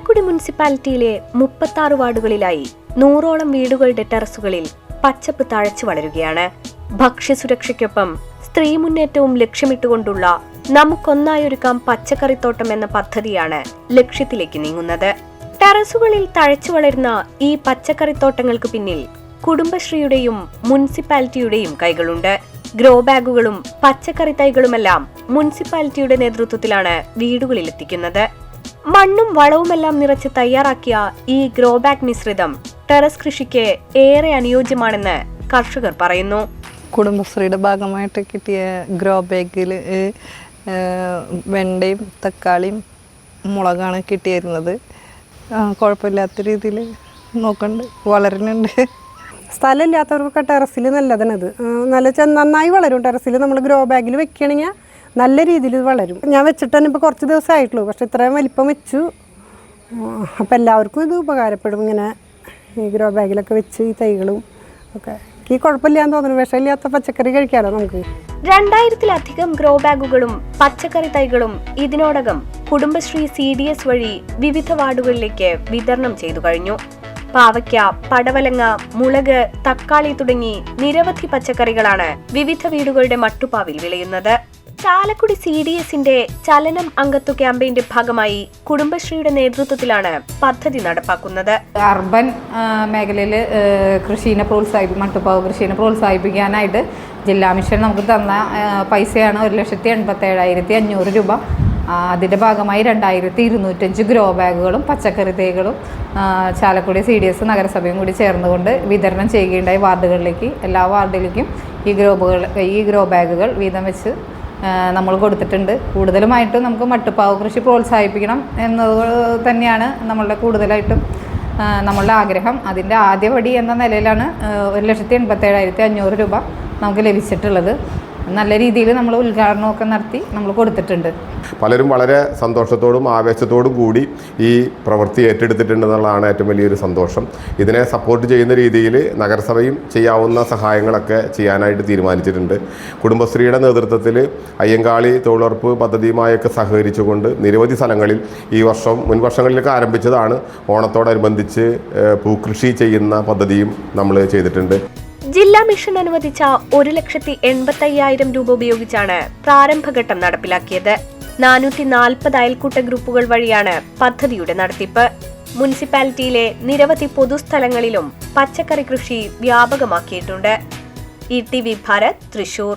മുനിസിപ്പാലിറ്റിയിലെ മുപ്പത്തി വാർഡുകളിലായി നൂറോളം വീടുകളുടെ ടെറസുകളിൽ പച്ചപ്പ് തഴച്ചു വളരുകയാണ്. ഭക്ഷ്യസുരക്ഷയ്ക്കൊപ്പം സ്ത്രീ മുന്നേറ്റവും ലക്ഷ്യമിട്ടുകൊണ്ടുള്ള നമുക്കൊന്നായൊരുക്കാം പച്ചക്കറിത്തോട്ടം എന്ന പദ്ധതിയാണ് ലക്ഷ്യത്തിലേക്ക് നീങ്ങുന്നത്. ടെറസുകളിൽ തഴച്ചു വളരുന്ന ഈ പച്ചക്കറിത്തോട്ടങ്ങൾക്ക് പിന്നിൽ കുടുംബശ്രീയുടെയും മുനിസിപ്പാലിറ്റിയുടെയും കൈകളുണ്ട്. ഗ്രോ ബാഗുകളും പച്ചക്കറി തൈകളുമെല്ലാം മുനിസിപ്പാലിറ്റിയുടെ നേതൃത്വത്തിലാണ് വീടുകളിൽ എത്തിക്കുന്നത് മണ്ണും വളവുമെല്ലാം നിറച്ച് തയ്യാറാക്കിയ ഈ ഗ്രോ ബാഗ് മിശ്രിതം ടെറസ് കൃഷിക്ക് ഏറെ അനുയോജ്യമാണെന്ന് കർഷകർ പറയുന്നു. കുടുംബശ്രീയുടെ ഭാഗമായിട്ട് കിട്ടിയ ഗ്രോ ബാഗിൽ വെണ്ടയും തക്കാളിയും മുളകാണ് കിട്ടിയിരുന്നത്. കുഴപ്പമില്ലാത്ത രീതിയിൽ നോക്കുന്നുണ്ട് വളരുന്നുണ്ട്. സ്ഥലമില്ലാത്തവർക്കൊക്കെ ടെറസിൽ നല്ലതാണത്. അത് നല്ല നന്നായി വളരും. ടെറസിൽ നമ്മൾ ഗ്രോ ബാഗിൽ വെക്കുകയാണെങ്കിൽ നല്ല രീതിയിൽ വളരും. ഞാൻ വെച്ചിട്ട് തന്നെ ഇപ്പോൾ കുറച്ച് ദിവസമായിട്ടുള്ളൂ. പക്ഷെ ഇത്രയും വലിപ്പം വെച്ചു. അപ്പോൾ എല്ലാവർക്കും ഇത് ഉപകാരപ്പെടും. ഇങ്ങനെ ഈ ഗ്രോ ബാഗിലൊക്കെ വെച്ച് ഈ തൈകളും ഒക്കെ. ഈ കുഴപ്പമില്ലാന്ന് തോന്നുന്നു. വിഷമില്ലാത്ത പച്ചക്കറി കഴിക്കാമല്ലോ നമുക്ക്. രണ്ടായിരത്തിലധികം ഗ്രോ ബാഗുകളും പച്ചക്കറി തൈകളും ഇതിനോടകം കുടുംബശ്രീ സി ഡി എസ് വഴി വിവിധ വാർഡുകളിലേക്ക് വിതരണം ചെയ്തു കഴിഞ്ഞു. പാവയ്ക്ക പടവലങ്ങ മുളക് തക്കാളി തുടങ്ങി നിരവധി പച്ചക്കറികളാണ് വിവിധ വീടുകളുടെ മട്ടുപ്പാവിൽ വിളയുന്നത്. ചാലക്കുടി സി ഡി എസിന്റെ ചലനം അംഗത്വ ക്യാമ്പയിന്റെ ഭാഗമായി കുടുംബശ്രീയുടെ നേതൃത്വത്തിലാണ് പദ്ധതി നടപ്പാക്കുന്നത്. അർബൻ മേഖലയിൽ കൃഷിനെ പ്രോത്സാഹിപ്പി മട്ടുപ്പാവ് കൃഷിനെ പ്രോത്സാഹിപ്പിക്കാനായിട്ട് ജില്ലാ മിഷൻ നമുക്ക് തന്ന പൈസയാണ് ഒരു ലക്ഷത്തി എൺപത്തി ഏഴായിരത്തി അഞ്ഞൂറ് രൂപ. അതിന്റെ ഭാഗമായി രണ്ടായിരത്തി ഇരുന്നൂറ്റഞ്ച് ഗ്രോ ബാഗുകളും പച്ചക്കറി തൈകളും ചാലക്കുടി സി ഡി എസ് നഗരസഭയും കൂടി ചേർന്നുകൊണ്ട് വിതരണം ചെയ്യുകയുണ്ടായി വാർഡുകളിലേക്ക്. എല്ലാ വാർഡിലേക്കും ഈ ഗ്രോ ഈ ഗ്രോ ബാഗുകൾ വീതം വെച്ച് നമ്മൾ കൊടുത്തിട്ടുണ്ട്. കൂടുതലുമായിട്ടും നമുക്ക് മട്ടുപ്പാവ് കൃഷി പ്രോത്സാഹിപ്പിക്കണം എന്നത് തന്നെയാണ് നമ്മളുടെ കൂടുതലായിട്ടും നമ്മളുടെ ആഗ്രഹം. അതിന്റെ ആദ്യപടി എന്ന നിലയിലാണ് ഒരു ലക്ഷത്തി എൺപത്തേഴായിരത്തി അഞ്ഞൂറ് രൂപ നമുക്ക് ലഭിച്ചിട്ടുള്ളത്. നല്ല രീതിയിൽ നമ്മൾ ഉദ്ഘാടനമൊക്കെ നടത്തി നമ്മൾ കൊടുത്തിട്ടുണ്ട്. പലരും വളരെ സന്തോഷത്തോടും ആവേശത്തോടും കൂടി ഈ പ്രവൃത്തി ഏറ്റെടുത്തിട്ടുണ്ടെന്നുള്ളതാണ് ഏറ്റവും വലിയൊരു സന്തോഷം. ഇതിനെ സപ്പോർട്ട് ചെയ്യുന്ന രീതിയിൽ നഗരസഭയും ചെയ്യാവുന്ന സഹായങ്ങളൊക്കെ ചെയ്യാനായിട്ട് തീരുമാനിച്ചിട്ടുണ്ട്. കുടുംബശ്രീയുടെ നേതൃത്വത്തിൽ അയ്യങ്കാളി തൊഴിലുറപ്പ് പദ്ധതിയുമായൊക്കെ സഹകരിച്ചുകൊണ്ട് നിരവധി സ്ഥലങ്ങളിൽ ഈ വർഷം മുൻ വർഷങ്ങളിലൊക്കെ ആരംഭിച്ചതാണ്. ഓണത്തോടനുബന്ധിച്ച് പൂക്കൃഷി ചെയ്യുന്ന പദ്ധതിയും നമ്മൾ ചെയ്തിട്ടുണ്ട്. ജില്ലാ മിഷൻ അനുവദിച്ച ഒരു ലക്ഷത്തി എൺപത്തി അയ്യായിരം രൂപ ഉപയോഗിച്ചാണ് പ്രാരംഭഘട്ടം നടപ്പിലാക്കിയത്. നാനൂറ്റി നാൽപ്പത് അയൽക്കൂട്ട ഗ്രൂപ്പുകൾ വഴിയാണ് പദ്ധതിയുടെ നടത്തിപ്പ്. മുനിസിപ്പാലിറ്റിയിലെ നിരവധി പൊതുസ്ഥലങ്ങളിലും പച്ചക്കറി കൃഷി വ്യാപകമാക്കിയിട്ടുണ്ട്. E T V Bharat Thrissur.